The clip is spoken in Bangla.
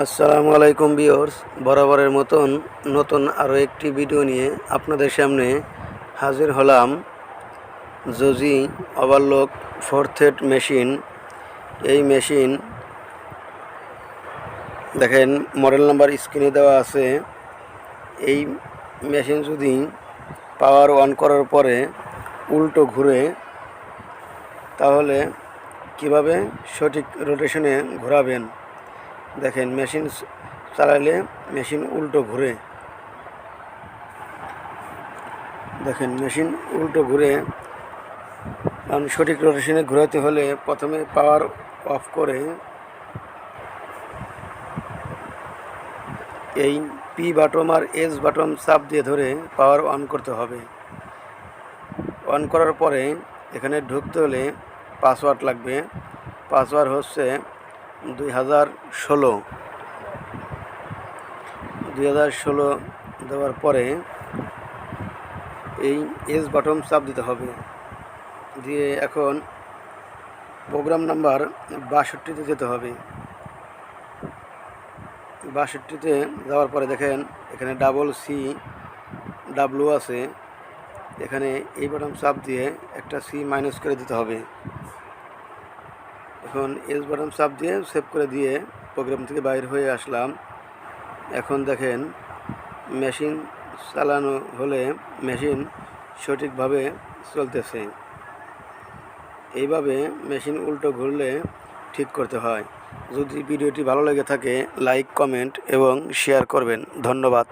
আসসালামু আলাইকুম বিয়র্স বরাবরের মতন নতুন আরও একটি ভিডিও নিয়ে আপনাদের সামনে হাজির হলাম। জজি ওভারলক ফোর্থেড মেশিন। এই মেশিন, দেখেন, মডেল নাম্বার স্ক্রিনে দেওয়া আছে। এই মেশিন যদি পাওয়ার অন করার পরে উল্টো ঘুরে, তাহলে কীভাবে সঠিক রোটেশনে ঘোরাবেন? দেখেন, মেশিন চালাইলে মেশিন উল্টো ঘুরে। দেখেন, মেশিন উল্টো ঘুরে। কারণ সঠিক রোটেশনে ঘোরাতে হলে প্রথমে পাওয়ার অফ করে এই পি বাটম আর এস বাটম চাপ দিয়ে ধরে পাওয়ার অন করতে হবে। অন করার পরে এখানে ঢুকতে হলে পাসওয়ার্ড লাগবে। পাসওয়ার্ড হচ্ছে দুই হাজার ষোলো। দুই হাজার ষোলো দেওয়ার পরে এই এস বাটন চাপ দিতে হবে। দিয়ে এখন প্রোগ্রাম নাম্বার বাষট্টিতে যেতে হবে। বাষট্টিতে যাওয়ার পরে দেখেন এখানে ডাবল সি ডাব্লু আছে। এখানে এই বাটন চাপ দিয়ে একটা সি মাইনাস করে দিতে হবে। এখন এস বাটন চাপ দিয়ে সেভ করে দিয়ে প্রোগ্রাম থেকে বাইর হয়ে আসলাম। এখন দেখেন মেশিন চালানো হলে মেশিন সঠিকভাবে চলতেছে। এইভাবে মেশিন উল্টো ঘুরলে ঠিক করতে হয়। যদি ভিডিওটি ভালো লেগে থাকে লাইক কমেন্ট এবং শেয়ার করবেন। ধন্যবাদ।